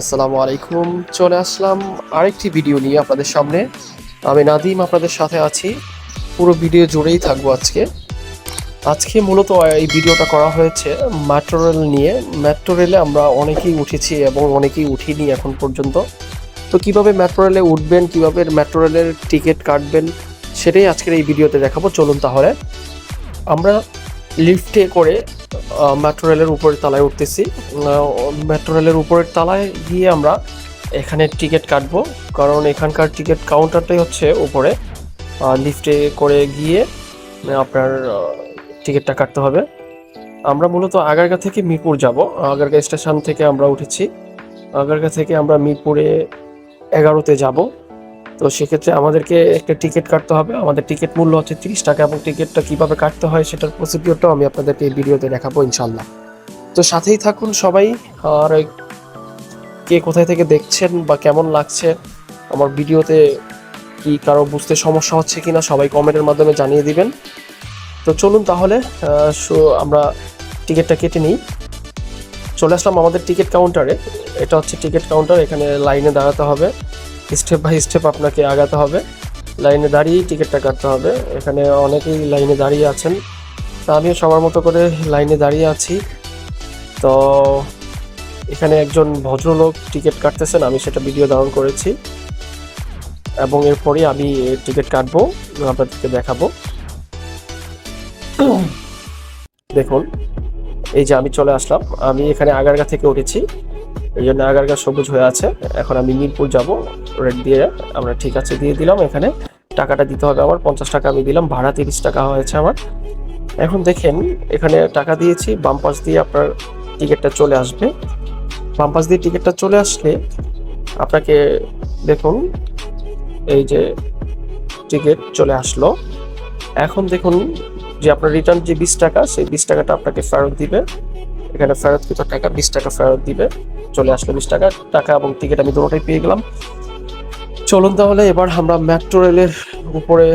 আসসালামু আলাইকুম। চলে আসলাম আরেকটি ভিডিও নিয়ে আপনাদের সামনে। আমি নাদিম আপনাদের সাথে আছি। পুরো ভিডিও জুড়েই থাকব আজকে। আজকে মূলত এই ভিডিওটা করা হয়েছে মেট্রো রেল নিয়ে। মেট্রো রেলে আমরা অনেকেই উঠেছি এবং অনেকেই উঠিনি এখন পর্যন্ত। তো কীভাবে মেট্রো রেলে উঠবেন, কীভাবে মেট্রো রেলের টিকিট কাটবেন, সেটাই আজকের এই ভিডিওতে দেখাবো। চলুন তাহলে। আমরা লিফটে করে মেট্রো রেলের উপরের তলায় উঠতেছি। মেট্রো রেলের উপরের তলায় গিয়ে আমরা এখানে টিকিট কাটবো। কারণ এখানকার টিকিট কাউন্টারটাই হচ্ছে উপরে। লিফটে করে গিয়ে আপনার টিকিটটা কাটতে হবে। আমরা মূলত আগারগা থেকে মিরপুর যাব। আগারগা স্টেশন থেকে আমরা উঠেছি। আগারগা থেকে আমরা মিরপুরে এগারোতে যাব। তো সেক্ষেত্রে আমাদেরকে একটা টিকিট কাটতে হবে। আমাদের টিকিট মূল্য হচ্ছে তিরিশ টাকা এবং টিকিটটা কীভাবে কাটতে হয় সেটার প্রসিডিওরটাও আমি আপনাদেরকে এই ভিডিওতে দেখাবো ইনশাল্লাহ তো সাথেই থাকুন সবাই। আর কে কোথায় থেকে দেখছেন বা কেমন লাগছে, আমার ভিডিওতে কি কারও বুঝতে সমস্যা হচ্ছে কিনা সবাই কমেন্টের মাধ্যমে জানিয়ে দিবেন। তো চলুন তাহলে আমরা টিকিটটা কেটে নিই। চলে আসলাম আমাদের টিকিট কাউন্টারে এটা হচ্ছে টিকিট কাউন্টার এখানে লাইনে দাঁড়াতে হবে। স্টেপ বাই স্টেপ আপনাকে আগাতে হবে। লাইনে দাঁড়িয়েই টিকিটটা কাটতে হবে। এখানে অনেকেই লাইনে দাঁড়িয়ে আছেন। তা আমিও সবার মতো করে লাইনে দাঁড়িয়ে আছি। তো এখানে একজন ভদ্রলোক টিকিট কাটতেছেন, আমি সেটা ভিডিও ধারণ করেছি। এবং এরপরে আমি টিকিট কাটবো, আপনাদেরকে দেখাবো। দেখুন, এই যে আমি চলে আসলাম। আমি এখানে আগারগা থেকে উঠেছি। এই জন্য আগারগা সবুজ হয়ে আছে। এখন আমি মিরপুর যাব। রেড দিয়ে আমরা ঠিক আছে দিয়ে দিলাম। এখানে টাকাটা দিতে হবে আমার, পঞ্চাশ টাকা আমি দিলাম, ভাড়া তিরিশ টাকা হয়েছে আমার। এখন দেখেন, এখানে টাকা দিয়েছি, বাম পাশ দিয়ে আপনার টিকিটটা চলে আসবে। বাম পাশ দিয়ে টিকিটটা চলে আসলে আপনাকে দেখুন, এই যে টিকিট চলে আসলো। এখন দেখুন যে আপনার রিটার্ন যে বিশ টাকা, সেই বিশ টাকাটা আপনাকে ফেরত দিবে। এখানে ফেরত কত টাকা বিশ টাকা ফেরত দিবে। চলে আসলো বিশ টাকা। টাকা এবং টিকিট আমি দুটোটাই পেয়ে গেলাম। চলুন তাহলে, এবার আমরা মেট্রো রেলের উপরে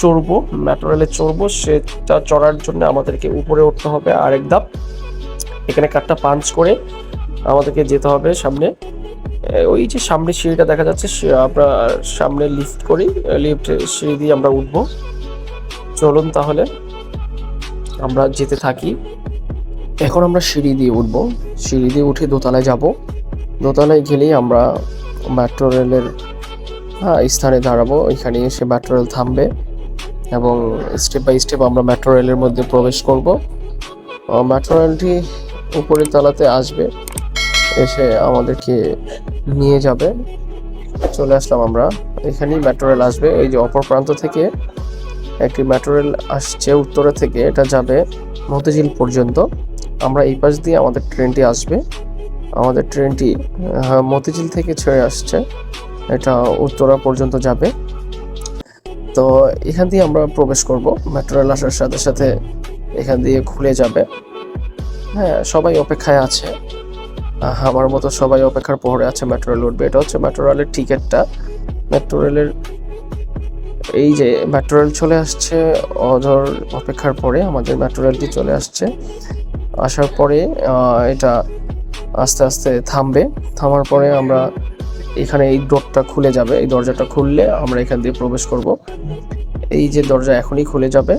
চড়বো। মেট্রো রেলে চড়বো, সেটা চড়ার জন্য আমাদেরকে উপরে উঠতে হবে আরেক ধাপ। এখানে কাঠটা পাঞ্চ করে আমাদেরকে যেতে হবে সামনে। ওই যে সামনে সিঁড়িটা দেখা যাচ্ছে আমরা সামনে লিফট করি লিফট সিঁড়ি দিয়ে আমরা উঠবো। চলুন তাহলে, আমরা যেতে থাকি। এখন আমরা সিঁড়ি দিয়ে উঠবো। সিঁড়ি দিয়ে উঠে দোতলায় যাব। দোতলায় গেলেই আমরা মেট্রো রেলের স্থানে দাঁড়াবো। এখানে এসে মেট্রো রেল থামবে এবং স্টেপ বাই স্টেপ আমরা মেট্রো রেলের মধ্যে প্রবেশ করব। মেট্রো রেলটি উপরের তলাতে আসবে, এসে আমাদেরকে নিয়ে যাবে। চলে আসলাম আমরা। এখানেই মেট্রো রেল আসবে। এই যে অপর প্রান্ত থেকে একটি মেট্রো রেল আসছে উত্তরে থেকে, এটা যাবে মতিঝিল পর্যন্ত। আমরা এই পাশ দিয়ে আমাদের ট্রেনটি আসবে। আমাদের ট্রেনটি মতিঝিল থেকে ছেড়ে আসছে। এটা উত্তরা পর্যন্ত যাবে। তো এখান দিয়ে আমরা প্রবেশ করব। মেট্রো রেল আসার সাথে সাথে এখান দিয়ে খুলে যাবে। হ্যাঁ সবাই অপেক্ষায় আছে। আমার মতো সবাই অপেক্ষার পরে আছে মেট্রো রেল উঠবে। এটা হচ্ছে মেট্রো রেলের টিকিটটা। মেট্রো রেলের এই যে মেট্রো রেল চলে আসছে অধর অপেক্ষার পরে, আমাদের মেট্রো রেলটি চলে আসছে। আসার পরে এটা আস্তে আস্তে থামবে। থামার পরে আমরা এখানে এই ডোরটা খুলে যাবে। এই দরজাটা খুললে আমরা এখান দিয়ে প্রবেশ করব। এই যে দরজা এখনই খুলে যাবে,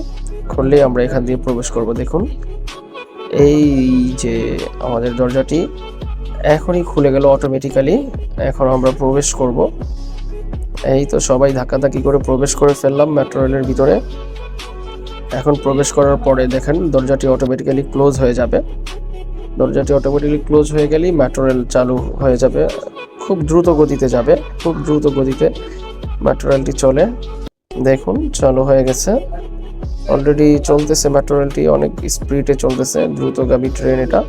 খুললে আমরা এখান দিয়ে প্রবেশ করব। দেখুন, এই যে আমাদের দরজাটি এখনই খুলে গেল অটোমেটিক্যালি এখন আমরা প্রবেশ করব। এই তো সবাই ধাক্কাধাক্কি করে প্রবেশ করে ফেললাম মেট্রো রেলের ভিতরে। এখন প্রবেশ করার পরে দেখেন, দরজাটি অটোমেটিক্যালি ক্লোজ হয়ে যাবে। দরজাটি অটোমেটিক্যালি ক্লোজ হয়ে গেলেই মেট্রো রেল চালু হয়ে যাবে। খুব দ্রুত গতিতে যাবে খুব দ্রুত গতিতে মেট্রো রেলটি চলে। দেখুন চালু হয়ে গেছে। অলরেডি চলতেছে মেট্রো রেলটি অনেক স্পিডে চলতেছে দ্রুতগামী ট্রেন এটা।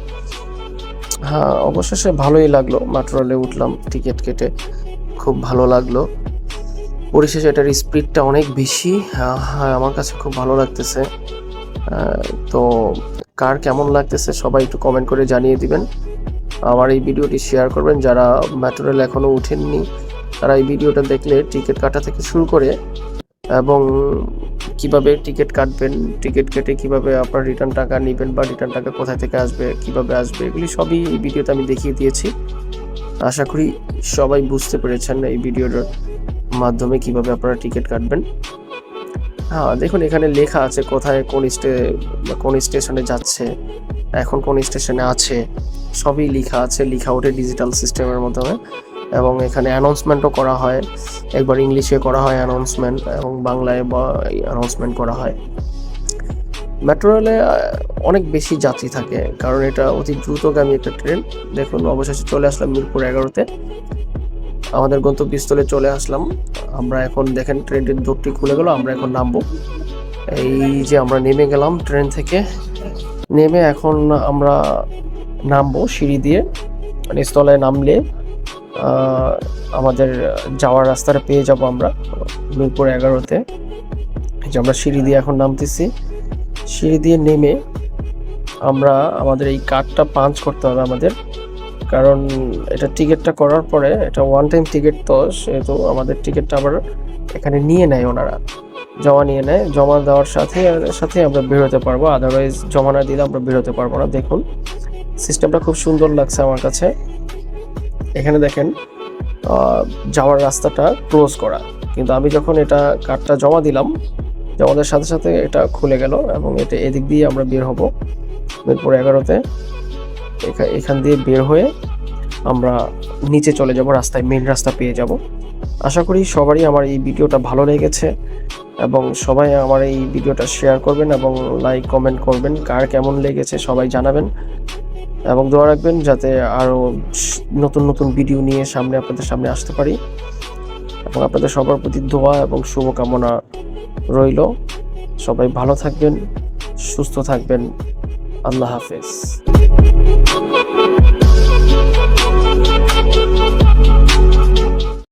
হ্যাঁ অবশেষে ভালোই লাগল মেট্রো রেলে উঠলাম টিকিট কেটে খুব ভালো লাগল। পরিশেষে এটার স্পিডটা অনেক বেশি হ্যাঁ হ্যাঁ, আমার কাছে খুব ভালো লাগতেছে। তো কার কেমন লাগতেছে সবাই একটু কমেন্ট করে জানিয়ে দিবেন। আমার এই ভিডিওটি শেয়ার করবেন। যারা মেট্রো রেল এখনও উঠেননি তারা এই ভিডিওটা দেখলে টিকিট কাটা থেকে শুরু করে এবং কীভাবে টিকিট কাটবেন টিকিট কেটে কীভাবে আপনার রিটার্ন টাকা নেবেন বা রিটার্ন টাকা কোথায় থেকে আসবে, কীভাবে আসবে, এগুলি সবই এই ভিডিওতে আমি দেখিয়ে দিয়েছি। আশা করি সবাই বুঝতে পেরেছেন এই ভিডিওটার মাধ্যমে কীভাবে আপনারা টিকিট কাটবেন। হ্যাঁ দেখুন, এখানে লেখা আছে কোথায় কোন স্টে কোন স্টেশনে যাচ্ছে, এখন কোন স্টেশনে আছে, সবই লেখা আছে, লেখা ওঠে ডিজিটাল সিস্টেমের মাধ্যমে, এবং এখানে অ্যানাউন্সমেন্টও করা হয়, একবার ইংলিশে করা হয় অ্যানাউন্সমেন্ট এবং বাংলায় বা অ্যানাউন্সমেন্ট করা হয়। মেট্রো রেলে অনেক বেশি যাত্রী থাকে, কারণ এটা অতি দ্রুতগামী একটা ট্রেন। দেখুন, অবশেষে চলে আসলাম মিরপুর এগারোতে। আমাদের গন্তব্যস্থলে চলে আসলাম। আমরা এখন দেখেন ট্রেনটির দৌড়টি খুলে গেল আমরা এখন নামবো। এই যে আমরা নেমে গেলাম ট্রেন থেকে। নেমে এখন আমরা নামবো সিঁড়ি দিয়ে নিচতলায় নামলে আহ, আমাদের যাওয়ার রাস্তাটা পেয়ে যাব আমরা মিরপুর এগারোতে। যে আমরা সিঁড়ি দিয়ে এখন নামতেছি। সিঁড়ি দিয়ে নেমে আমরা আমাদের এই কার্ডটা পাঞ্চ করতে হবে আমাদের। কারণ এটা টিকিটটা করার পরে এটা ওয়ান টাইম টিকিট তো, সেহেতু আমাদের টিকিটটা আবার এখানে নিয়ে নেয় ওনারা। জমা নিয়ে নেয়, জমা দেওয়ার সাথে সাথে আমরা বেরোতে পারব। আদারওয়াইজ জমা না দিলে আমরা বেরোতে পারব না। দেখুন সিস্টেমটা খুব সুন্দর লাগছে আমার কাছে। এখানে দেখেন যাওয়ার রাস্তাটা ক্লোজ করা। কিন্তু আমি যখন এটা কার্ডটা জমা দিলাম, জমাদের সাথে সাথে এটা খুলে গেল এবং এটা এদিক দিয়ে আমরা বের হব। মিরপুর এগারোতে। এখান দিয়ে বের হয়ে আমরা নিচে চলে যাব, রাস্তায় মেন রাস্তা পেয়ে যাব। আশা করি সবারই আমার এই ভিডিওটা ভালো লেগেছে এবং সবাই আমার এই ভিডিওটা শেয়ার করবেন এবং লাইক কমেন্ট করবেন, কার কেমন লেগেছে সবাই জানাবেন। এবং দোয়া রাখবেন যাতে আরও নতুন নতুন ভিডিও নিয়ে সামনে আপনাদের সামনে আসতে পারি। এবং আপনাদের সবার প্রতি দোয়া এবং শুভকামনা রইল। সবাই ভালো থাকবেন, সুস্থ থাকবেন। আল্লাহ হাফেজ